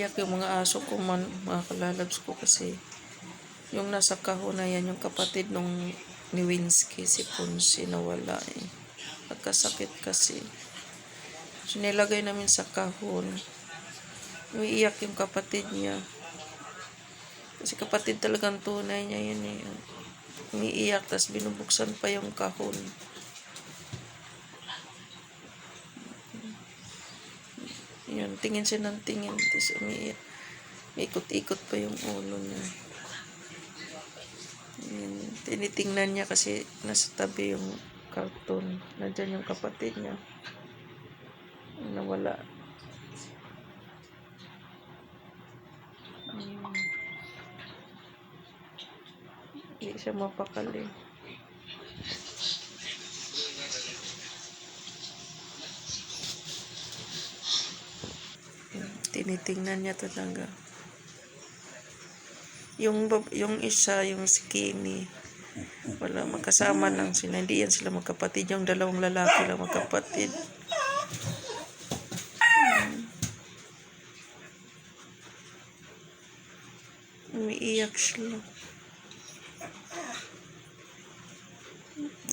Umiiyak yung mga aso ko man, mga kalalabs ko kasi yung nasa kahon na yan, yung kapatid nung ni Winsky, si Ponce, nawala eh. Nagkasakit kasi. So, nilagay namin sa kahon. Umiiyak yung kapatid niya. Kasi kapatid talagang tunay niya yun eh. Umiiyak, tapos binubuksan pa yung kahon. Yun, tingin siya ng tingin. Tapos umiiyak. Ikot-ikot pa yung ulo niya. Yun, tinitingnan niya kasi nasa tabi yung cartoon. Nandyan yung kapatid niya. Nawala. Hmm. Hindi siya mapakali. Tinitingnan niya talaga. Yung, yung isa, yung skinny, wala, magkasama lang sila. Hindi yan sila magkapatid. Yung dalawang lalaki lang magkapatid. Hmm. Umiiyak sila.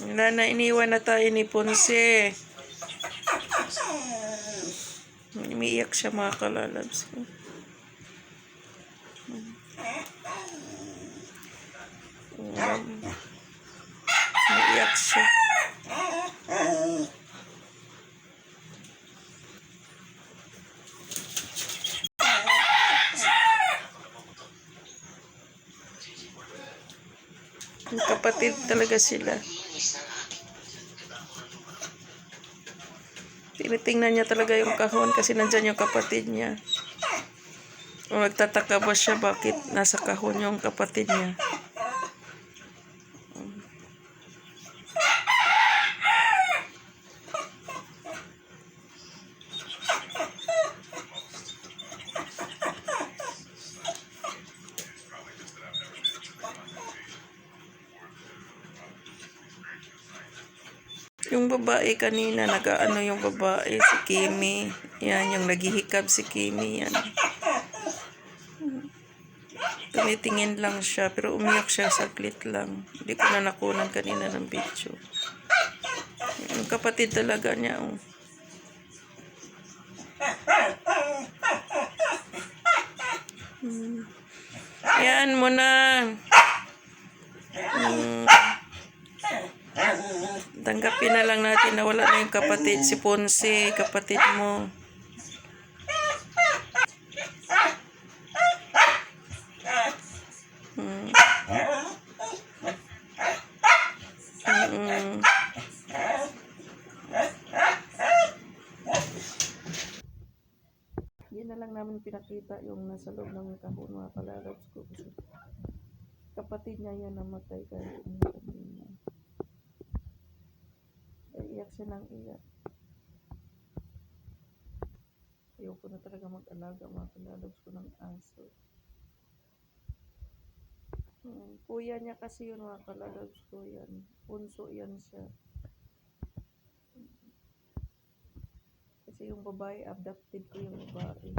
Wala na, iniwan na tayo ni Ponce. Umiiyak siya mga kalalabs. Um, umiiyak siya. Kapatid talaga sila. Tinitingnan niya talaga yung kahon kasi nandyan yung kapatid niya. O nagtataka ba siya bakit nasa kahon yung kapatid niya. Yung babae kanina, nag-ano yung babae, si Kimi. Yan, yung naghihikab si Kimi, yan. Tumitingin lang siya, pero umiyak siya saglit lang. Hindi ko na nakunan kanina ng video. Yung kapatid talaga niya, oh. Hmm. Yan mo na. Hmm. Tanggapin na lang natin na wala na yung kapatid, si Ponce, kapatid mo. Hmm. Mm. Na lang namin pinakita yung nasa loob ng kahon mga kalalabs ko. Kapatid niya yan namatay kahit umiyak niya. Ay, iyak siya ng iyak. Ayoko na talaga mag-alaga mga kalalabs ko ng aso. Hmm, kuya niya kasi yun mga kalalabs ko yan. Punso yan siya. Kasi yung babae, abducted ko yung babae.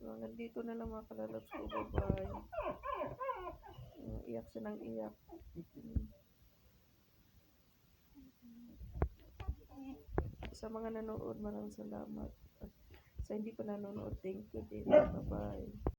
So, hanggang dito na lang mga kalalabs ko, babae. Hmm, iyak siya ng iyak. Hmm. Sa mga nanonood, maraming salamat. At sa hindi pa nanonood, thank you din. Bye-bye.